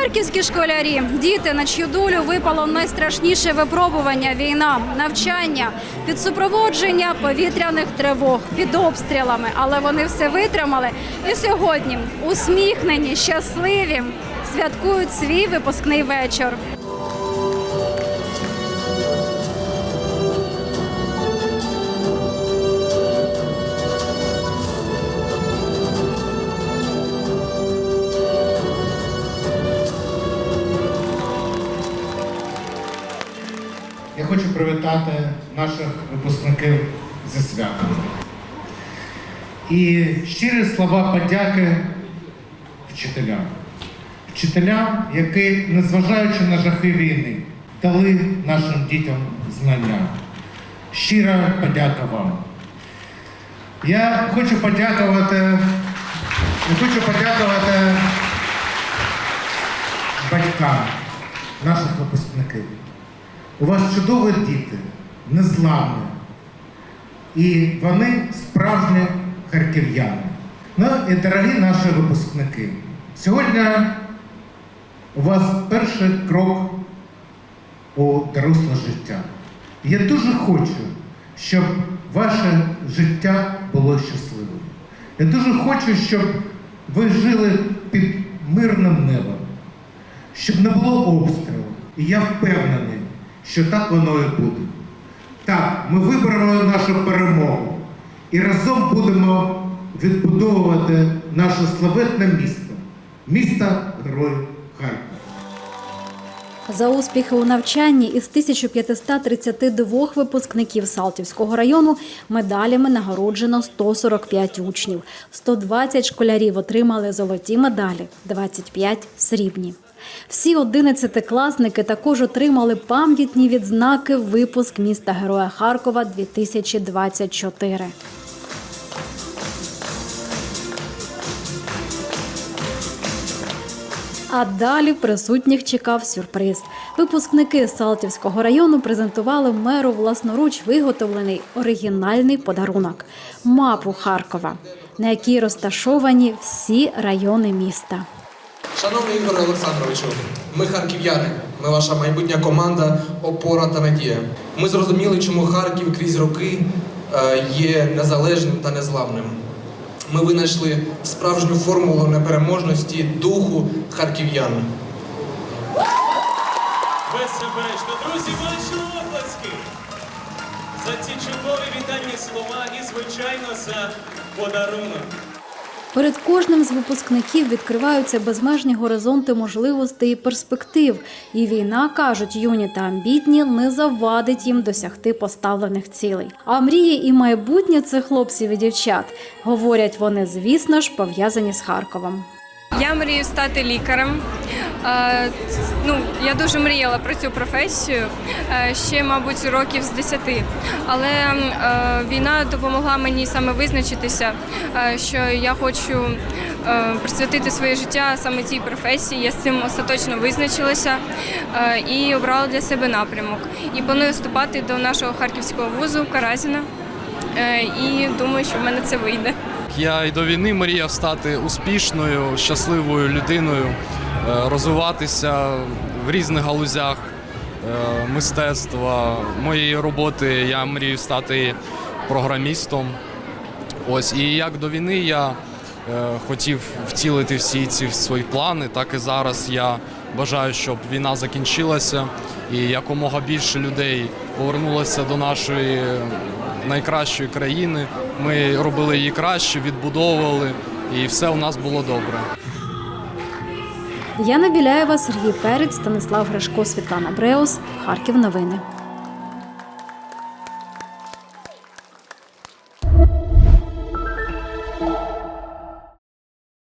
Харківські школярі, діти, на чию долю випало найстрашніше випробування війна, навчання, під супроводження повітряних тривог, під обстрілами. Але вони все витримали. І сьогодні усміхнені, щасливі, святкують свій випускний вечір. Я хочу привітати наших випускників зі святом. І щирі слова подяки вчителям. Вчителям, які, незважаючи на жахи війни, дали нашим дітям знання. Щира подяка вам. Я хочу подякувати, я хочу подякувати батькам наших випускників. У вас чудові діти, незламні. І вони справжні харків'яни. Ну і дорогі наші випускники. Сьогодні у вас перший крок у доросле життя. Я дуже хочу, щоб ваше життя було щасливим. Я дуже хочу, щоб ви жили під мирним небом, щоб не було обстрілу. І я впевнений, що так воно і буде. Так, ми виберемо нашу перемогу і разом будемо відбудовувати наше славетне місто, місто Герой Харків. За успіхи у навчанні із 1532 випускників Салтівського району медалями нагороджено 145 учнів. 120 школярів отримали золоті медалі, 25 – срібні. Всі 11-класники також отримали пам'ятні відзнаки «Випуск міста Героя Харкова 2024. А далі присутніх чекав сюрприз. Випускники Салтівського району презентували меру власноруч виготовлений оригінальний подарунок мапу Харкова, на якій розташовані всі райони міста. Шановний Ігоре Олександровичу, ми харків'яни. Ми ваша майбутня команда, опора та надія. Ми зрозуміли, чому Харків крізь роки е, є незалежним та незламним. Ми винайшли справжню формулу непереможності духу харків'ян. Беззаперечно, друзі, ваші оплески за ці чудові вітальні слова і, звичайно, за подарунок. Перед кожним з випускників відкриваються безмежні горизонти можливостей і перспектив. І війна, кажуть юні та амбітні, не завадить їм досягти поставлених цілей. А мрії і майбутнє цих хлопців і дівчат говорять вони, звісно ж, пов'язані з Харковом. Я мрію стати лікарем. Е, Ну, я дуже мріяла про цю професію е, ще, мабуть, років з 10. Але е, війна допомогла мені саме визначитися, що я хочу присвятити своє життя саме цій професії. Я з цим остаточно визначилася і обрала для себе напрямок. І планую вступати до нашого харківського вузу Каразіна. І думаю, що в мене це вийде. Я і до війни мріяв стати успішною, щасливою людиною, е, розвиватися в різних галузях е, мистецтва. Моєї роботи я мрію стати програмістом. Ось і як до війни я е, хотів втілити всі ці свої плани, так і зараз я бажаю, щоб війна закінчилася і якомога більше людей повернулося до нашої найкращої країни. Ми робили її краще, відбудовували, і все у нас було добре. Яна Біляєва, Сергій Перець, Станислав Гришко, Світлана Бреус. Харків. Новини.